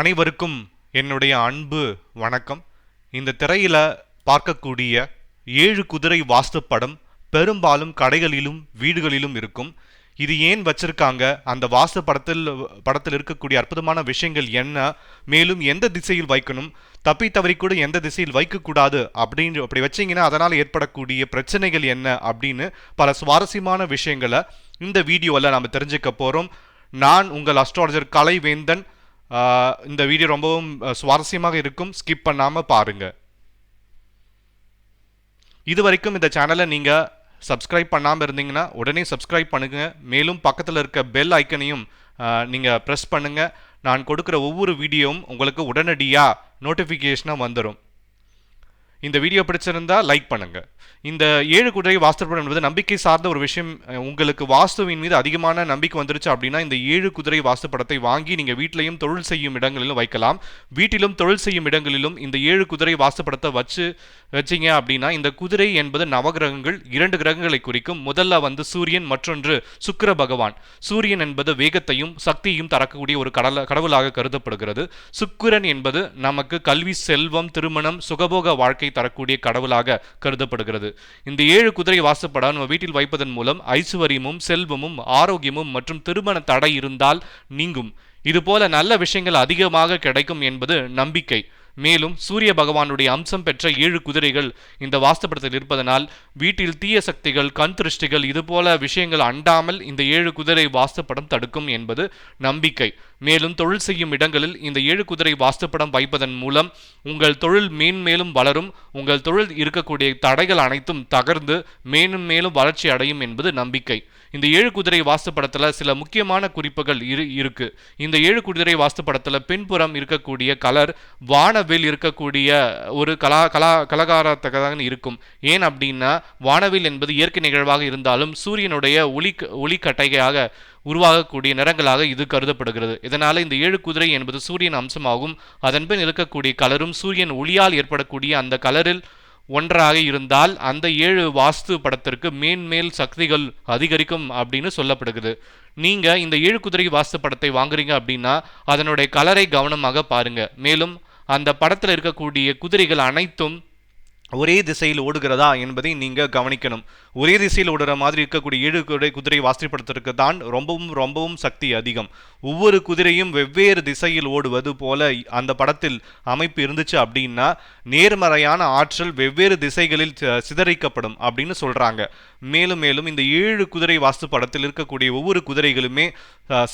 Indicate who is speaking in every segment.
Speaker 1: அனைவருக்கும் என்னுடைய அன்பு வணக்கம். இந்த திரையில பார்க்கக்கூடிய ஏழு குதிரை வாஸ்து படம் பெரும்பாலும் கடைகளிலும் வீடுகளிலும் இருக்கும். இது ஏன் வச்சிருக்காங்க? அந்த வாஸ்து படத்தில் படத்தில் இருக்கக்கூடிய அற்புதமான விஷயங்கள் என்ன? மேலும் எந்த திசையில் வைக்கணும்? தப்பி தவறி கூட எந்த திசையில் வைக்கக்கூடாது அப்படின்னு அப்படி வச்சீங்கன்னா அதனால் ஏற்படக்கூடிய பிரச்சனைகள் என்ன அப்படின்னு பல சுவாரஸ்யமான விஷயங்களை இந்த வீடியோவில் நாம் தெரிஞ்சுக்க போகிறோம் நான் உங்கள் அஸ்ட்ராலஜர் கலைவேந்தன். இந்த வீடியோ ரொம்பவும் சுவாரஸ்யமாக இருக்கும். ஸ்கிப் பண்ணாமல் பாருங்கள் இது வரைக்கும் இந்த சேனலை நீங்கள் சப்ஸ்கிரைப் பண்ணாமல் இருந்தீங்கன்னா உடனே சப்ஸ்கிரைப் பண்ணுங்கள் மேலும் பக்கத்தில் இருக்க பெல் ஐக்கனையும் நீங்கள் ப்ரெஸ் பண்ணுங்கள் நான் கொடுக்குற ஒவ்வொரு வீடியோவும் உங்களுக்கு உடனடியாக நோட்டிஃபிகேஷனாக வந்துடும் இந்த வீடியோ பிடிச்சிருந்தா லைக் பண்ணுங்க. இந்த ஏழு குதிரை வாஸ்து என்பது நம்பிக்கை சார்ந்த ஒரு விஷயம். உங்களுக்கு வாஸ்துவின் மீது அதிகமான நம்பிக்கை வந்துருச்சு அப்படின்னா இந்த ஏழு குதிரை வாஸ்து படத்தை வாங்கி நீங்கள் வீட்டிலையும் தொழில் செய்யும் இடங்களிலும் வைக்கலாம். வீட்டிலும் தொழில் செய்யும் இடங்களிலும் இந்த ஏழு குதிரை வாஸ்து படத்தை வச்சு வச்சீங்க அப்படின்னா இந்த குதிரை என்பது நவகிரகங்கள் இரண்டு கிரகங்களை குறிக்கும். முதல்ல வந்து சூரியன் மற்றொன்று சுக்கிர பகவான். சூரியன் என்பது வேகத்தையும் சக்தியையும் தரக்கூடிய ஒரு கடல கடவுளாக கருதப்படுகிறது. சுக்கிரன் என்பது நமக்கு கல்வி செல்வம் திருமணம் சுகபோக வாழ்க்கை தரக்கூடிய கடவுளாக கருதப்படுகிறது. இந்த ஏழு குதிரை வாசப்படம் நம்ம வீட்டில் வைப்பதன் மூலம் ஐஸ்வர்யமும் செல்வமும் ஆரோக்கியமும் மற்றும் திருமண தடை இருந்தால் நீங்கும். இதுபோல நல்ல விஷயங்கள் அதிகமாக கிடைக்கும் என்பது நம்பிக்கை. மேலும் சூரிய பகவானுடைய அம்சம் பெற்ற ஏழு குதிரைகள் இந்த வாஸ்துபடத்தில் இருப்பதனால் வீட்டில் தீய சக்திகள் கண் திருஷ்டிகள் இதுபோல விஷயங்கள் அண்டாமல் இந்த ஏழு குதிரை வாஸ்துப்படம் தடுக்கும் என்பது நம்பிக்கை. மேலும் தொழில் செய்யும் இடங்களில் இந்த ஏழு குதிரை வாஸ்துப்படம் வைப்பதன் மூலம் உங்கள் தொழில் மேன்மேலும் வளரும் உங்கள் தொழில் இருக்கக்கூடிய தடைகள் அனைத்தும் தகர்ந்து மேலும் மேலும் வளர்ச்சி அடையும் என்பது நம்பிக்கை. இந்த ஏழு குதிரை வாஸ்து படத்துல சில முக்கியமான குறிப்புகள் இரு இருக்கு. இந்த ஏழு குதிரை வாஸ்து பின்புறம் இருக்கக்கூடிய கலர் வான வானவில் இருக்கக்கூடிய ஒரு கலா கலா கலகாரத்தக்கதாக இருக்கும். ஏன் அப்படின்னா வானவில் என்பது இயற்கை நிகழ்வாக இருந்தாலும் சூரியனுடைய ஒளி ஒளிக்கட்டையாக உருவாகக்கூடிய நிறங்களாக இது கருதப்படுகிறது. இதனால் இந்த ஏழு குதிரை என்பது சூரியன் அம்சமாகும். அதன்பின் இருக்கக்கூடிய கலரும் சூரியன் ஒளியால் ஏற்படக்கூடிய அந்த கலரில் ஒன்றாக இருந்தால் அந்த ஏழு வாஸ்து படத்திற்கு மேன்மேல் சக்திகள் அதிகரிக்கும் அப்படின்னு சொல்லப்படுகிறது. நீங்கள் இந்த ஏழு குதிரை வாஸ்து படத்தை வாங்குறீங்க அப்படின்னா அதனுடைய கலரை கவனமாக பாருங்கள் மேலும் அந்த படத்தில் இருக்கக்கூடிய குதிரைகள் அனைத்தும் ஒரே திசையில் ஓடுகிறதா என்பதை நீங்கள் கவனிக்கணும். ஒரே திசையில் ஓடுற மாதிரி இருக்கக்கூடிய ஏழு குதிரை குதிரை வாஸ்திப்படுத்துறதுக்கு தான் ரொம்பவும் ரொம்பவும் சக்தி அதிகம். ஒவ்வொரு குதிரையும் வெவ்வேறு திசையில் ஓடுவது போல அந்த படத்தில் அமைப்பு இருந்துச்சு அப்படின்னா நேர்மறையான ஆற்றல் வெவ்வேறு திசைகளில் சிதறிக்கப்படும் அப்படின்னு சொல்கிறாங்க மேலும் மேலும் இந்த ஏழு குதிரை வாஸ்து படத்தில் இருக்கக்கூடிய ஒவ்வொரு குதிரைகளுமே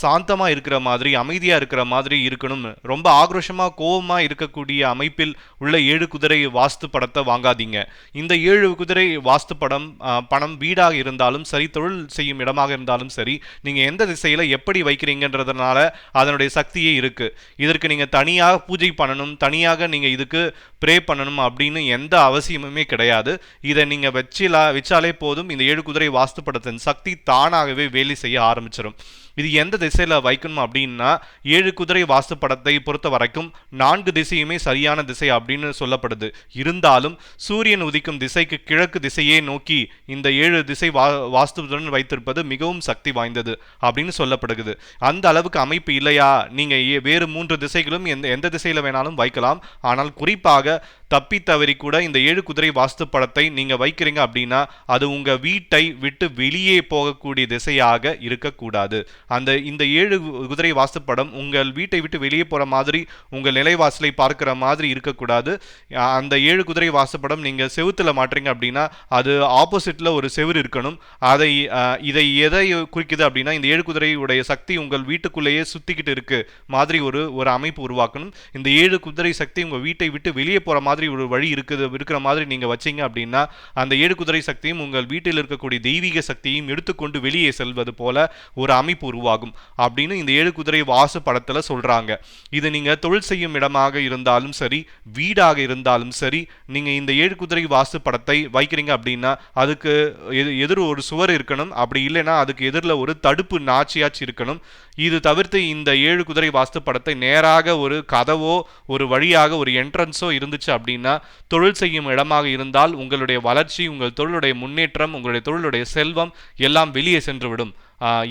Speaker 1: சாந்தமாக இருக்கிற மாதிரி அமைதியாக இருக்கிற மாதிரி இருக்கணும். ரொம்ப ஆக்ரோஷமாக கோபமாக இருக்கக்கூடிய அமைப்பில் உள்ள ஏழு குதிரை வாஸ்து படத்தை வாங்காதீங்க. இந்த ஏழு குதிரை வாஸ்து படம் பணம் வீடாக இருந்தாலும் சரி தொழில் செய்யும் இடமாக இருந்தாலும் சரி நீங்கள் எந்த திசையில் எப்படி வைக்கிறீங்கன்றதுனால அதனுடைய சக்தியே இருக்குது இதற்கு நீங்கள் தனியாக பூஜை பண்ணணும் தனியாக நீங்கள் இதுக்கு ப்ரே பண்ணணும் அப்படின்னு எந்த அவசியமுமே கிடையாது. இதை நீங்கள் வச்சிலா வச்சாலே போதும் இந்த ஏழு குதிரை வாஸ்து படத்தின் சக்தி தானாகவே வேலை செய்ய ஆரம்பிச்சிடும் இது எந்த திசையில் வைக்கணும் அப்படின்னா ஏழு குதிரை வாஸ்து படத்தை பொறுத்த வரைக்கும் நான்கு திசையுமே சரியான திசை அப்படின்னு சொல்லப்படுது. இருந்தாலும் சூரியன் உதிக்கும் திசைக்கு கிழக்கு திசையே நோக்கி இந்த ஏழு திசை வா வாஸ்துடன் வைத்திருப்பது மிகவும் சக்தி வாய்ந்தது அப்படின்னு சொல்லப்படுகிறது. அந்த அளவுக்கு அமைப்பு இல்லையா? நீங்கள் வேறு மூன்று திசைகளும் எந்த எந்த திசையில் வேணாலும் வைக்கலாம். ஆனால் குறிப்பாக தப்பி தவறி கூட இந்த ஏழு குதிரை வாஸ்து படத்தை நீங்கள் வைக்கிறீங்க அப்படின்னா அது உங்கள் வீட்டை விட்டு வெளியே போகக்கூடிய திசையாக இருக்கக்கூடாது. அந்த இந்த ஏழு குதிரை வாஸ்து படம் உங்கள் வீட்டை விட்டு வெளியே போகிற மாதிரி உங்கள் நிலைவாசலை பார்க்குற மாதிரி இருக்கக்கூடாது. அந்த ஏழு குதிரை வாஸ்து படம் நீங்கள் செவுத்துல மாட்டுறீங்க அப்படின்னா அது ஆப்போசிட்டில் ஒரு செவுரு இருக்கணும். அதை இதை எதை குறிக்குது அப்படின்னா இந்த ஏழு குதிரையுடைய சக்தி உங்கள் வீட்டுக்குள்ளேயே சுத்திக்கிட்டு இருக்கு மாதிரி ஒரு ஒரு அமைப்பு உருவாக்கணும். இந்த ஏழு குதிரை சக்தி உங்கள் வீட்டை விட்டு வெளியே போகிற மாதிரி மாதிரி ஒரு வழி இருக்குது இருக்கிற மாதிரி நீங்கள் வச்சிங்க அப்படின்னா அந்த ஏழு குதிரை சக்தியும் உங்கள் வீட்டில் இருக்கக்கூடிய தெய்வீக சக்தியையும் எடுத்துக்கொண்டு வெளியே செல்வது போல ஒரு அமைப்பு உருவாகும் அப்படின்னு இந்த ஏழு குதிரை வாசு படத்தில் சொல்கிறாங்க இது நீங்கள் தொழில் செய்யும் இடமாக இருந்தாலும் சரி வீடாக இருந்தாலும் சரி நீங்கள் இந்த ஏழு குதிரை வாசு படத்தை வைக்கிறீங்க அப்படின்னா அதுக்கு எதிர் ஒரு சுவர் இருக்கணும். அப்படி இல்லைன்னா அதுக்கு எதிரில் ஒரு தடுப்பு நாச்சியாச்சு இருக்கணும். இது தவிர்த்து இந்த ஏழு குதிரை வாஸ்து படத்தை நேராக ஒரு கதவோ ஒரு வழியாக ஒரு என்ட்ரன்ஸோ இருந்துச்சு அப்படின்னா தொழில் செய்யும் இடமாக இருந்தால் உங்களுடைய வளர்ச்சி உங்கள் தொழிலுடைய முன்னேற்றம் உங்களுடைய தொழிலுடைய செல்வம் எல்லாம் வெளியே சென்றுவிடும்.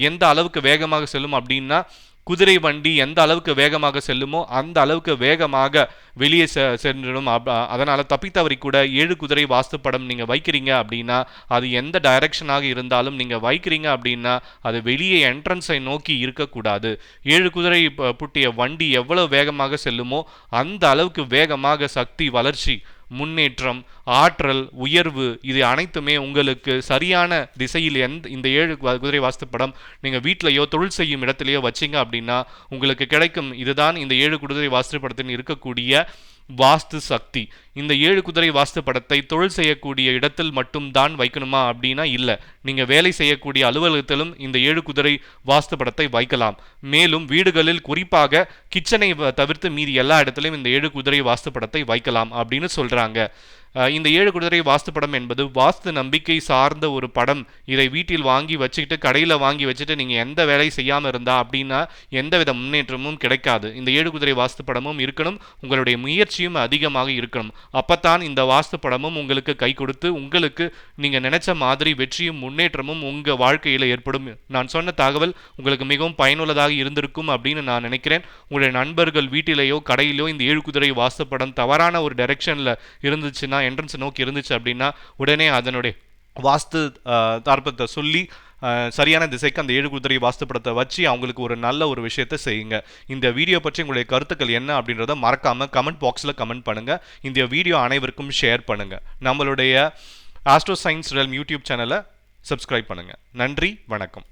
Speaker 1: எந்த அளவுக்கு வேகமாக செல்லும் அப்படின்னா குதிரை வண்டி எந்த அளவுக்கு வேகமாக செல்லுமோ அந்த அளவுக்கு வேகமாக வெளியே செ சென்றிடும். அதனால் தப்பித்தவரை கூட ஏழு குதிரை வாஸ்து படம் நீங்கள் வைக்கிறீங்க அப்படின்னா அது எந்த டைரக்ஷனாக இருந்தாலும் நீங்கள் வைக்கிறீங்க அப்படின்னா அது வெளியே என்ட்ரன்ஸை நோக்கி இருக்கக்கூடாது. ஏழு குதிரை புட்டிய வண்டி எவ்வளவு வேகமாக செல்லுமோ அந்த அளவுக்கு வேகமாக சக்தி வளர்ச்சி முன்னேற்றம் ஆற்றல் உயர்வு இது அனைத்துமே உங்களுக்கு சரியான திசையில் எந்த இந்த ஏழு குதிரை வாஸ்து படம் நீங்கள் வீட்டிலையோ தொழில் செய்யும் இடத்துலையோ வச்சீங்க அப்படின்னா உங்களுக்கு கிடைக்கும். இதுதான் இந்த ஏழு குதிரை வாஸ்து படத்தின் இருக்கக்கூடிய வாஸ்து சக்தி. இந்த ஏழு குதிரை வாஸ்து படத்தை தொழில் செய்யக்கூடிய இடத்தில் மட்டும்தான் வைக்கணுமா அப்படின்னா இல்லை. நீங்கள் வேலை செய்யக்கூடிய அலுவலகத்திலும் இந்த ஏழு குதிரை வாஸ்து படத்தை வைக்கலாம். மேலும் வீடுகளில் குறிப்பாக கிச்சனை தவிர்த்து மீதி எல்லா இடத்துலையும் இந்த ஏழு குதிரை வாஸ்து படத்தை வைக்கலாம் அப்படின்னு சொல்கிறாங்க இந்த ஏழு குதிரை வாஸ்து படம் என்பது வாஸ்து நம்பிக்கை சார்ந்த ஒரு படம். இதை வீட்டில் வாங்கி வச்சுக்கிட்டு கடையில் வாங்கி வச்சுட்டு நீங்கள் எந்த வேலையும் செய்யாமல் இருந்தா அப்படின்னா எந்தவித முன்னேற்றமும் கிடைக்காது. இந்த ஏழு குதிரை வாஸ்து படமும் இருக்கணும். உங்களுடைய முயற்சியும் அதிகமாக இருக்கணும். அப்பத்தான் இந்த வாஸ்து படமும் உங்களுக்கு கை கொடுத்து உங்களுக்கு நீங்கள் நினைச்ச மாதிரி வெற்றியும் முன்னேற்றமும் உங்கள் வாழ்க்கையில் ஏற்படும். நான் சொன்ன தகவல் உங்களுக்கு மிகவும் பயனுள்ளதாக இருந்திருக்கும் அப்படின்னு நான் நினைக்கிறேன். உங்களுடைய நண்பர்கள் வீட்டிலேயோ கடையிலோ இந்த ஏழு குதிரை வாஸ்து படம் தவறான ஒரு டைரெக்ஷனில் இருந்துச்சுன்னா என்ட்ரன்ஸ் நோக்கி இருந்துச்சு அப்படின்னா உடனே அதனுடைய வாஸ்து தார்ப்பத்தை சொல்லி சரியான திசைக்கு அந்த ஏழு குதிரை வாஸ்து படத்தை வச்சு அவங்களுக்கு ஒரு நல்ல ஒரு விஷயத்தை செய்யுங்க. இந்த வீடியோ பற்றி உங்களுடைய கருத்துக்கள் என்ன அப்படின்றத மறக்காமல் கமெண்ட் பாக்ஸில் கமெண்ட் பண்ணுங்க. இந்த வீடியோ அனைவருக்கும் ஷேர் பண்ணுங்கள் நம்மளுடைய ஆஸ்ட்ரோ சயின்ஸ் ரெல்ம் யூடியூப் சேனலை சப்ஸ்கிரைப் பண்ணுங்க. நன்றி வணக்கம்.